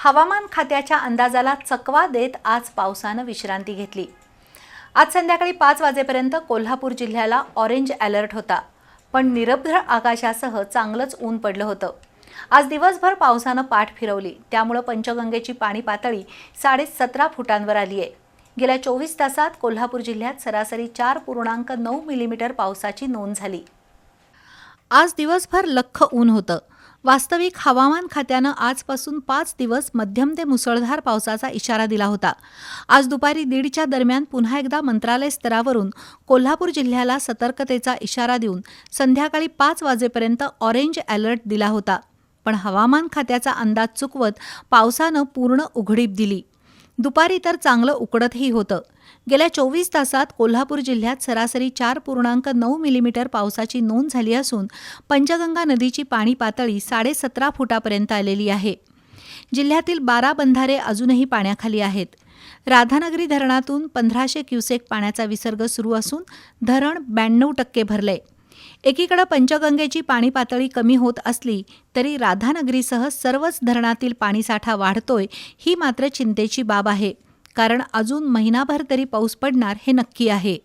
हवामान खात्याच्या अंदाजाला चकवा देत आज पावसानं विश्रांती घेतली. आज संध्याकाळी पाच वाजेपर्यंत कोल्हापूर जिल्ह्याला ऑरेंज अलर्ट होता पण निरभ्र आकाशासह चांगलंच ऊन पडलं होतं. आज दिवसभर पावसानं पाठ फिरवली त्यामुळं पंचगंगेची पाणी पातळी साडेसतरा फुटांवर आली आहे गेल्या चोवीस तासात कोल्हापूर जिल्ह्यात सरासरी चार पूर्णांक नऊ मिलीमीटर पावसाची नोंद झाली. आज दिवसभर लख्ख ऊन होतं वास्तविक हवामान खात्यानं आजपासून पाच दिवस मध्यम ते मुसळधार पावसाचा इशारा दिला होता. आज दुपारी दीडच्या दरम्यान पुन्हा एकदा मंत्रालय स्तरावरून कोल्हापूर जिल्ह्याला सतर्कतेचा इशारा देऊन संध्याकाळी पाच वाजेपर्यंत ऑरेंज अलर्ट दिला होता. पण हवामान खात्याचा अंदाज चुकवत पावसानं पूर्ण उघडीप दिली. दुपारी तर चांगलं उकडतही होतं. गेल्या चोवीस तासात कोल्हापूर जिल्ह्यात सरासरी चार पूर्णांक नऊ मिलीमीटर पावसाची नोंद झाली असून पंचगंगा नदीची पाणी पातळी साडेसतरा फुटापर्यंत आलेली आहे. जिल्ह्यातील बारा बंधारे अजूनही पाण्याखाली आहेत. राधानगरी धरणातून पंधराशे क्युसेक पाण्याचा विसर्ग सुरू असून धरण ब्याण्णव टक्के भरले एकीकडे पंचगंगेची पाणी पातळी कमी होत असली तरी राधानगरीसह सर्वच धरणातील पाणीसाठा वाढतोय ही मात्र चिंतेची बाब आहे. कारण अजून महिनाभर तरी पाऊस पडणार हे नक्की आहे.